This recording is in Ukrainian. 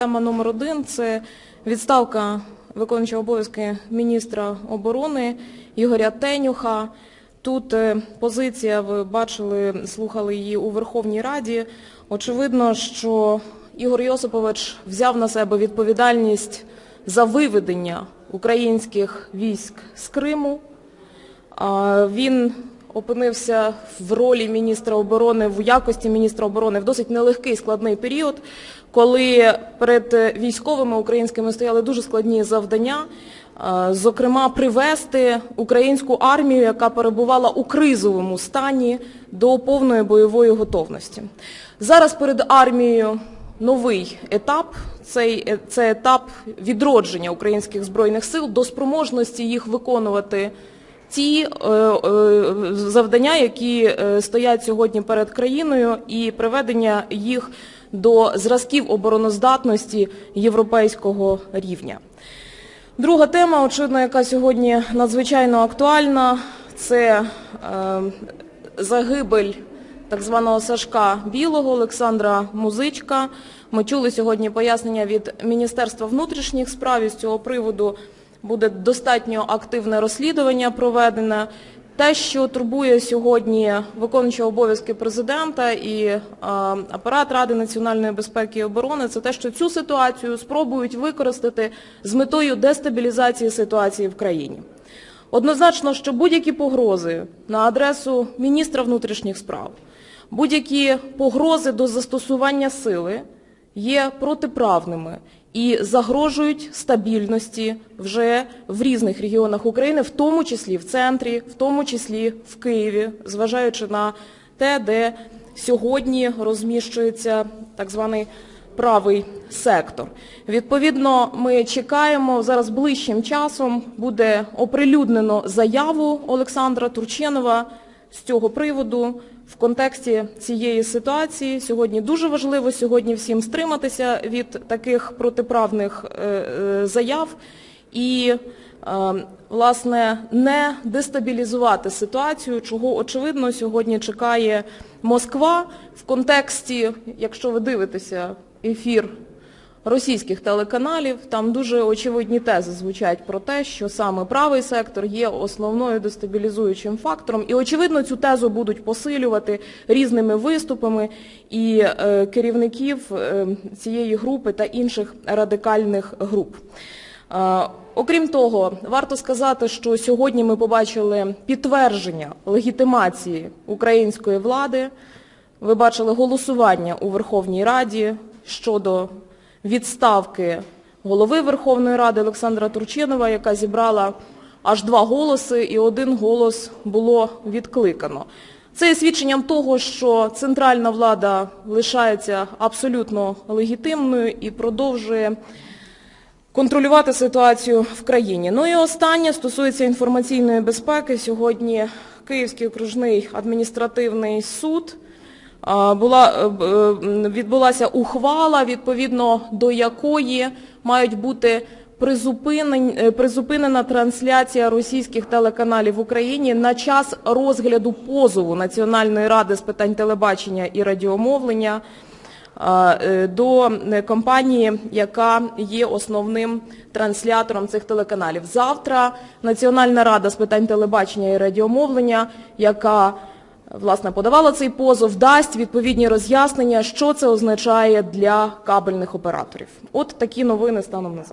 Тема номер один це відставка виконуючого обов'язки міністра оборони Ігоря Тенюха. Тут е, позиція, ви бачили, слухали її у Верховній Раді. Очевидно, що Ігор Йосипович взяв на себе відповідальність за виведення українських військ з Криму. Він опинився в ролі міністра оборони в якості міністра оборони в досить нелегкий складний період, коли перед військовими українськими стояли дуже складні завдання, зокрема, привести українську армію, яка перебувала у кризовому стані, до повної бойової готовності. Зараз перед армією новий етап. Цей е, це етап відродження українських збройних сил до спроможності їх виконувати ті е, е, завдання, які е, стоять сьогодні перед країною, і приведення їх до зразків обороноздатності європейського рівня. Друга тема, очевидно, яка сьогодні надзвичайно актуальна, це загибель так званого Сашка Білого Олександра Музичка. Ми чули сьогодні пояснення від Міністерства внутрішніх справ і з цього приводу буде достатньо активне розслідування проведене. Те, що турбує сьогодні виконуючого обов'язки президента і е, апарат Ради національної безпеки і оборони, це те, що цю ситуацію спробують використати з метою дестабілізації ситуації в країні. Однозначно, що будь-які погрози на адресу міністра внутрішніх справ, будь-які погрози до застосування сили є протиправними і загрожують стабільності вже в різних регіонах України, в тому числі в центрі, в тому числі в Києві, зважаючи на те, де сьогодні розміщується так званий правий сектор. Відповідно, ми чекаємо зараз ближчим часом буде оприлюднено заяву Олександра Турченова з цього приводу в контексті цієї ситуації. Сьогодні дуже важливо сьогодні всім стриматися від таких протиправних е, е, заяв і е, власне не дестабілізувати ситуацію, чого очевидно сьогодні чекає Москва в контексті, якщо ви дивитеся ефір російських телеканалів, там дуже очевидні тези звучать про те, що саме правий сектор є основною дестабілізуючим фактором, і очевидно цю тезу будуть посилювати різними виступами і е, керівників е, цієї групи та інших радикальних груп. Е, Окрім того, варто сказати, що сьогодні ми побачили підтвердження легітимації української влади. Ви бачили голосування у Верховній Раді щодо відставки голови Верховної Ради Олександра Турчинова, яка зібрала аж два голоси, і один голос було відкликано. Це є свідченням того, що центральна влада лишається абсолютно легітимною і продовжує контролювати ситуацію в країні. Ну і останнє стосується інформаційної безпеки. Сьогодні Київський окружний адміністративний суд була, е, е, відбулася ухвала, відповідно до якої мають бути е, призупинена трансляція російських телеканалів в Україні на час розгляду позову Національної ради з питань телебачення і радіомовлення до компанії, яка є основним транслятором цих телеканалів. Завтра Національна рада з питань телебачення і радіомовлення, яка власне подавала цей позов, дасть відповідні роз'яснення, що це означає для кабельних операторів. От такі новини станом на зараз.